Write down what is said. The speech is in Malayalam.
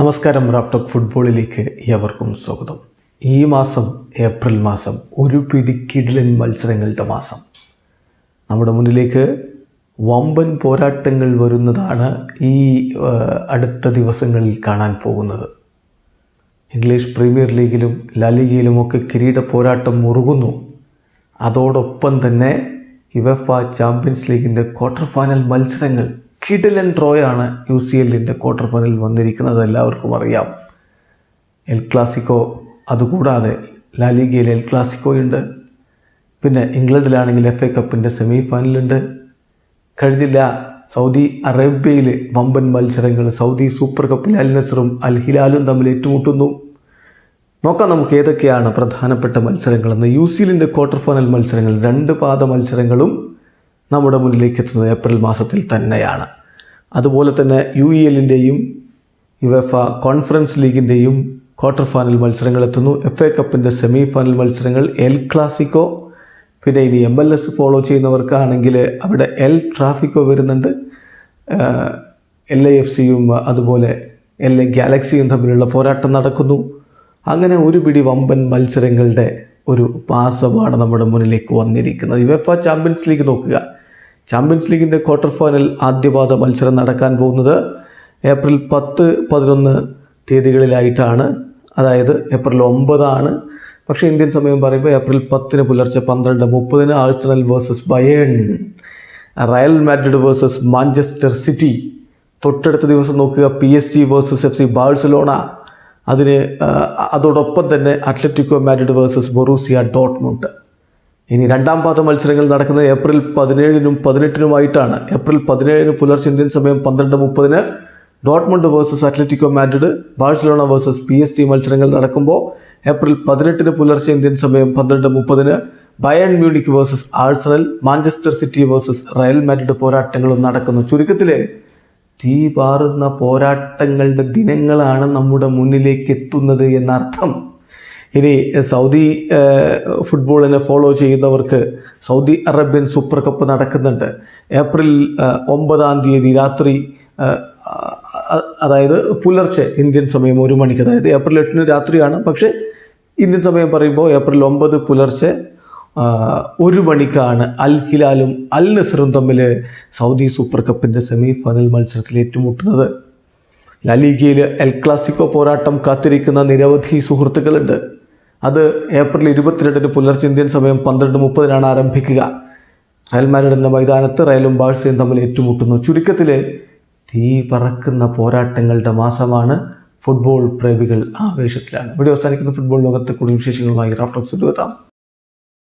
നമസ്കാരം റാഫ്റ്റോക്ക് ഫുട്ബോളിലേക്ക് ഏവർക്കും സ്വാഗതം. ഈ മാസം ഏപ്രിൽ മാസം ഒരു പിടിക്കിടലൻ മത്സരങ്ങളുടെ മാസം. നമ്മുടെ മുന്നിലേക്ക് വമ്പൻ പോരാട്ടങ്ങൾ വരുന്നതാണ് ഈ അടുത്ത ദിവസങ്ങളിൽ കാണാൻ പോകുന്നത്. ഇംഗ്ലീഷ് പ്രീമിയർ ലീഗിലും ലാലിഗയിലുമൊക്കെ കിരീട പോരാട്ടം മുറുകുന്നു. അതോടൊപ്പം തന്നെ യുവഫ ചാമ്പ്യൻസ് ലീഗിന്റെ ക്വാർട്ടർ ഫൈനൽ മത്സരങ്ങൾ കിടിലൻ ആണ് യു സി എല്ലിന്റെ ക്വാർട്ടർ ഫൈനലിൽ വന്നിരിക്കുന്നത്. എല്ലാവർക്കും അറിയാം. എൽ ക്ലാസിക്കോ അതുകൂടാതെ ലാലിഗയിൽ എൽ ക്ലാസിക്കോ ഉണ്ട് പിന്നെ ഇംഗ്ലണ്ടിലാണെങ്കിൽ എഫ് എ കപ്പിന്റെ സെമി ഫൈനലുണ്ട് കഴിഞ്ഞില്ല സൗദി അറേബ്യയിൽ വമ്പൻ മത്സരങ്ങൾ സൗദി സൂപ്പർ കപ്പിൽ അൽ നസറും അൽ ഹിലാലും തമ്മിൽ ഏറ്റുമുട്ടുന്നു. നോക്കാം നമുക്ക് ഏതൊക്കെയാണ് പ്രധാനപ്പെട്ട മത്സരങ്ങളെന്ന് യു സി എല്ലിന്റെ ക്വാർട്ടർ ഫൈനൽ മത്സരങ്ങൾ രണ്ട് പാദ മത്സരങ്ങളും നമ്മുടെ മുന്നിലേക്ക് എത്തുന്നത് ഏപ്രിൽ മാസത്തിൽ തന്നെയാണ്. അതുപോലെ തന്നെ യു ഇ എല്ലിന്റെയും യുവഫ കോൺഫറൻസ് ലീഗിന്റെയും ക്വാർട്ടർ ഫൈനൽ മത്സരങ്ങൾ എത്തുന്നു എഫ് എ കപ്പിന്റെ സെമി ഫൈനൽ മത്സരങ്ങൾ എൽ ക്ലാസിക്കോ പിന്നെ ഇനി എം എൽ എസ് ഫോളോ ചെയ്യുന്നവർക്കാണെങ്കിൽ അവിടെ എൽ ട്രാഫിക്കോ വരുന്നുണ്ട്. എൽ ഐ എഫ് സിയും അതുപോലെ എൽ എ ഗാലക്സിയും തമ്മിലുള്ള പോരാട്ടം നടക്കുന്നു. അങ്ങനെ ഒരു പിടി വമ്പൻ മത്സരങ്ങളുടെ ഒരു മാസമാണ് നമ്മുടെ മുന്നിലേക്ക് വന്നിരിക്കുന്നത്. യുവഫ ചാമ്പ്യൻസ് ലീഗ് നോക്കുക. ചാമ്പ്യൻസ് ലീഗിന്റെ ക്വാർട്ടർ ഫൈനൽ ആദ്യപാദ മത്സരം നടക്കാൻ പോകുന്നത് ഏപ്രിൽ പത്ത് പതിനൊന്ന് തീയതികളിലായിട്ടാണ്. അതായത് ഏപ്രിൽ ഒമ്പതാണ്. പക്ഷേ ഇന്ത്യൻ സമയം പറയുമ്പോൾ ഏപ്രിൽ പത്തിന് പുലർച്ചെ പന്ത്രണ്ട് മുപ്പതിന് Arsenal versus Bayern. Real Madrid versus Manchester City. തൊട്ടടുത്ത ദിവസം നോക്കുക P S G versus F C Barcelona. അതിന് അതോടൊപ്പം തന്നെ Atletico Madrid versus Borussia Dortmund. ഇനി രണ്ടാം പാദ മത്സരങ്ങൾ നടക്കുന്നത് ഏപ്രിൽ പതിനേഴിനും പതിനെട്ടിനുമായിട്ടാണ്. ഏപ്രിൽ പതിനേഴിന് പുലർച്ചെ ഇന്ത്യൻ സമയം പന്ത്രണ്ട് മുപ്പതിന് Dortmund versus Atletico Madrid Barcelona versus P S G മത്സരങ്ങൾ നടക്കുമ്പോൾ ഏപ്രിൽ പതിനെട്ടിന് പുലർച്ചെ ഇന്ത്യൻ സമയം പന്ത്രണ്ട് മുപ്പതിന് Bayern Munich versus Arsenal Manchester City versus Real Madrid പോരാട്ടങ്ങളും നടക്കുന്നു. ചുരുക്കത്തിൽ തീ പാറുന്ന പോരാട്ടങ്ങളുടെ ദിനങ്ങളാണ് നമ്മുടെ മുന്നിലേക്ക് എത്തുന്നത് എന്നർത്ഥം ഇനി സൗദി ഫുട്ബോളിനെ ഫോളോ ചെയ്യുന്നവർക്ക് സൗദി അറേബ്യൻ സൂപ്പർ കപ്പ് നടക്കുന്നുണ്ട്. ഏപ്രിൽ ഒമ്പതാം തീയതി രാത്രി അതായത് പുലർച്ചെ ഇന്ത്യൻ സമയം ഒരു മണിക്ക്. അതായത് ഏപ്രിൽ എട്ടിന് രാത്രിയാണ്. പക്ഷേ ഇന്ത്യൻ സമയം പറയുമ്പോൾ ഏപ്രിൽ ഒമ്പത് പുലർച്ചെ ഒരു മണിക്കാണ് അൽ ഹിലാലും അൽ നസറും തമ്മിൽ സൗദി സൂപ്പർ കപ്പിന്റെ സെമി ഫൈനൽ മത്സരത്തിൽ ഏറ്റുമുട്ടുന്നത്. ലലീഗയിൽ എൽ ക്ലാസിക്കോ പോരാട്ടം കാത്തിരിക്കുന്ന നിരവധി സുഹൃത്തുക്കളുണ്ട്. അത് ഏപ്രിൽ ഇരുപത്തിരണ്ടിന് പുലർച്ചെ ഇന്ത്യൻ സമയം പന്ത്രണ്ട് മുപ്പതിനാണ് ആരംഭിക്കുക. റയൽ മാരിഡിന്റെ മൈതാനത്ത് റയലും ബാഴ്സയും തമ്മിൽ ഏറ്റുമുട്ടുന്നു. ചുരുക്കത്തിൽ തീ പറക്കുന്ന പോരാട്ടങ്ങളുടെ മാസമാണ് ഫുട്ബോൾ പ്രേമികൾ ആവേശത്തിലാണ്. ഇവിടെ അവസാനിക്കുന്ന. ഫുട്ബോൾ ലോകത്തെ കൂടുതൽ വിശേഷങ്ങളുമായി റാഫ്റ്റോക്സ് എത്താം.